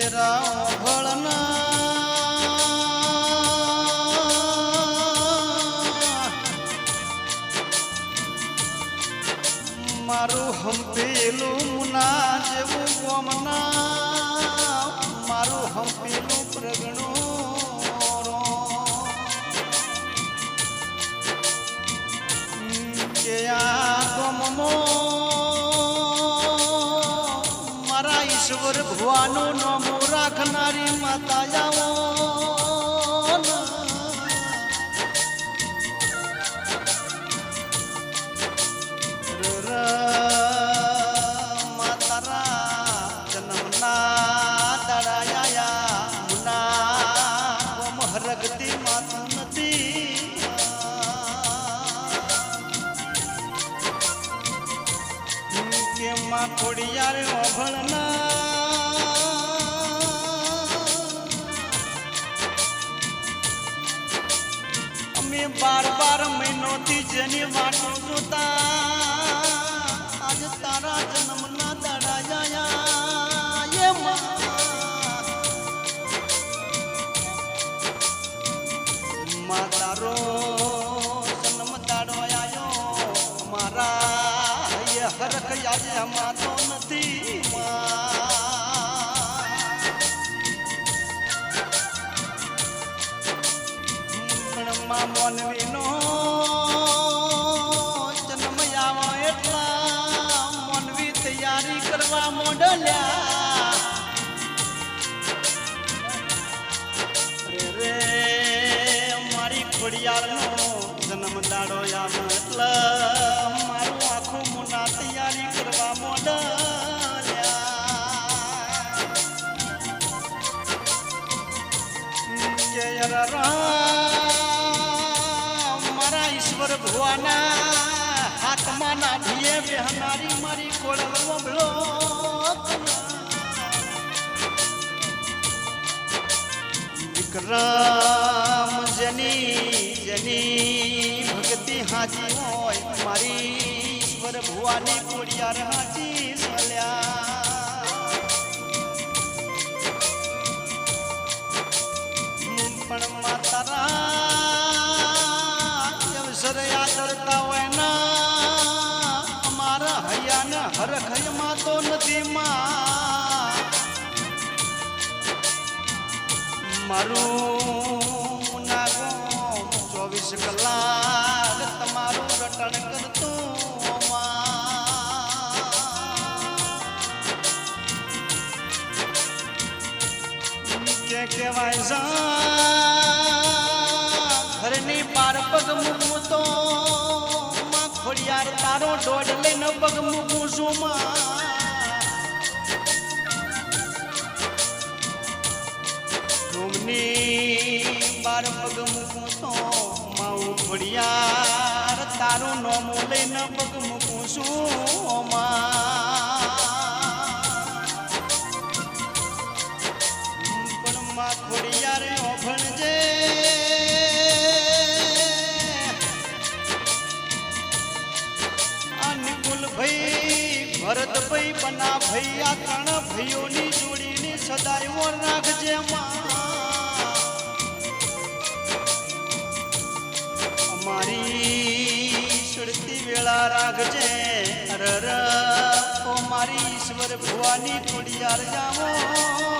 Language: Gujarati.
તેરા મારું હંપેલું મુના જેવું ગોમના. મારું હંપેલું પ્રગણું કે આ ગમનો ઈશ્વર ભગવાનનું નામ રાખનારી માતા જાઓ માતારા જન્મના દડાયા મુના ગોમ હરગતી માતું નથી કે માં ખોડિયાર ઓભળના અમે બાર બાર મહિનોથી જેની વાટો જોતા. આજ તારા જન્મના દાડા જાયા એ મા. તારો જન્મ દાડો આયો. મારા હરખ આજે અમાતો નથી માં મોનવીનો જન્મ આવો એટલા. મોનવી તૈયારી કરવા મોડલ્યા. રે, મારી ખોડિયારનો જન્મ દાડો આમ એટલે મારું આખું મુના તૈયારી કરવા મોડલ રામ મારા ઈશ્વર ભગવાના હાથમાં નાભીએ બેહનારી મારી કોળલ બબલો વિક્રમ જની જની ભક્તિ હાજી હોય, મારી ઈશ્વર ભુવાની કોડિયાર હાજી સલ્યા. યાદરતા હોય ના અમારા હૈયાને હરખ તો નથી મારું નાગો ચોવીસ કલાક તમારું રટણ કરતું કે કહેવાય ઘરની પાર પગ મૂકતો ખોડિયાર, તારો દોડ લઈને પગ મૂકું છું માં. ડુમની બાર પગ મૂકું તો માઉ ખોડિયાર, તારું નોમું લઈને પગ મૂકું છું. ભરતભાઈ બના આ ત્રણ ભાઈઓની જોડીની સદાય ઓર રાખજે અમારી સુરતી વેળા રાખજે અરર ઓ મારી ઈશ્વર ભુવાની ખોડિયાર જાવો